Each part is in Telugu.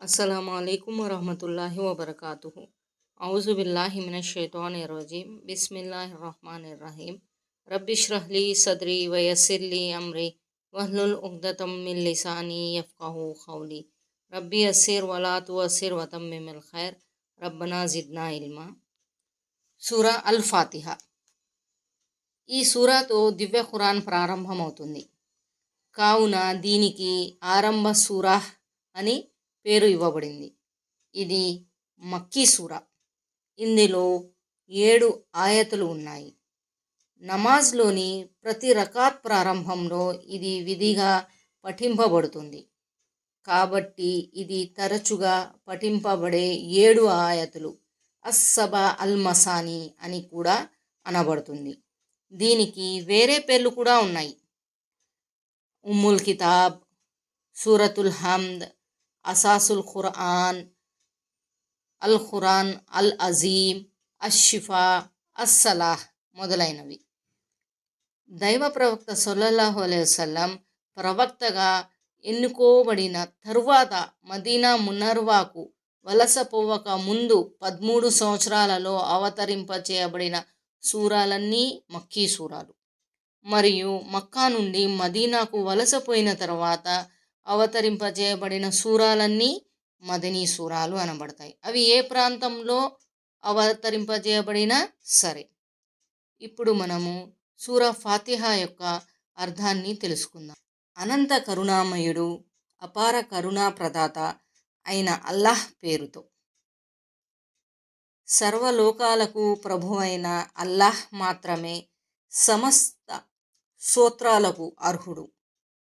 అస్సలం అయికం వరహమతుల్లాహి వబర్కాతుహు ఔజు బిల్లాహి మినషైతానిర్రజీం బిస్మిల్లాహిర్ రహమానిర్ రహీం రబ్బిష్రహ్లీ సద్రి వయస్సిర్లీ అమ్రి వహ్లుల్ ఉగ్దతం మిన్ లిసానీ యఫ్కహు ఖౌలి రబ్బి అస్సిర్ వలా తుఅస్సిర్ వతమ్మిమిల్ ఖైర్ రబ్బనా జిద్నా ఇల్మా సూరా అల్ ఫాతిహ ఈ సూరాతో దివ్య ఖురాన్ ప్రారంభమవుతుంది కావున దీనికి ఆరంభ సూరాహ్ అని పేరు ఇవ్వబడింది. ఇది మక్కీ సూర. ఇందులో ఏడు ఆయతులు ఉన్నాయి. నమాజ్లోని ప్రతి రకాత్ ప్రారంభంలో ఇది విధిగా పఠింపబడుతుంది. కాబట్టి ఇది తరచుగా పఠింపబడే ఏడు ఆయతులు. అస్సబా అల్ మసాని అని కూడా అనబడుతుంది. దీనికి వేరే పేర్లు కూడా ఉన్నాయి. ఉమ్ముల్ కితాబ్ సూరతుల్ హమ్ద్ అసాసుల్ ఖురాన్ అల్ ఖురాన్ అల్ అజీమ్ అషిఫా అస్సలాహ్ మొదలైనవి. దైవ ప్రవక్త సొల్లల్లాహు అలైవల్లం ప్రవక్తగా ఎన్నుకోబడిన తరువాత మదీనా మునర్వాకు వలస పోవక ముందు పదమూడు సంవత్సరాలలో అవతరింపచేయబడిన సూరాలన్నీ మక్కీ సూరాలు. మరియు మక్కా నుండి మదీనాకు వలసపోయిన తర్వాత అవతరింపజేయబడిన సూరాలన్నీ మదనీ సూరాలు అనబడతాయి. అవి ఏ ప్రాంతంలో అవతరింపజేయబడినా సరే. ఇప్పుడు మనము సూర ఫాతిహా యొక్క అర్థాన్ని తెలుసుకుందాం. అనంత కరుణామయుడు అపార కరుణా ప్రదాత అయిన అల్లాహ్ పేరుతో. సర్వలోకాలకు ప్రభువైన అల్లాహ్ మాత్రమే సమస్త సూత్రాలకు అర్హుడు.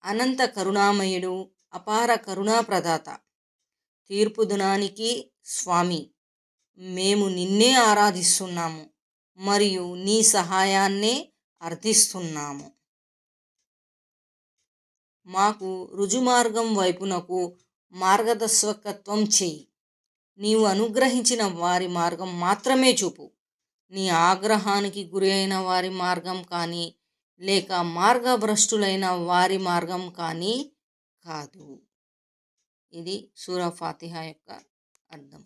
అనంత కరుణామయుడు అపార కరుణాప్రదాత. తీర్పు దినానికి స్వామి మేము నిన్నే ఆరాధిస్తున్నాము మరియు నీ సహాయాన్నే అర్థిస్తున్నాము. మాకు రుజుమార్గం వైపునకు మార్గదర్శకత్వం చేయి. నీవు అనుగ్రహించిన వారి మార్గం మాత్రమే చూపు. నీ ఆగ్రహానికి గురి అయిన వారి మార్గం కానీ లేక మార్గభ్రష్టులైన వారి మార్గం కానీ కాదు. ఇది సూర ఫాతిహా యొక్క అర్థం.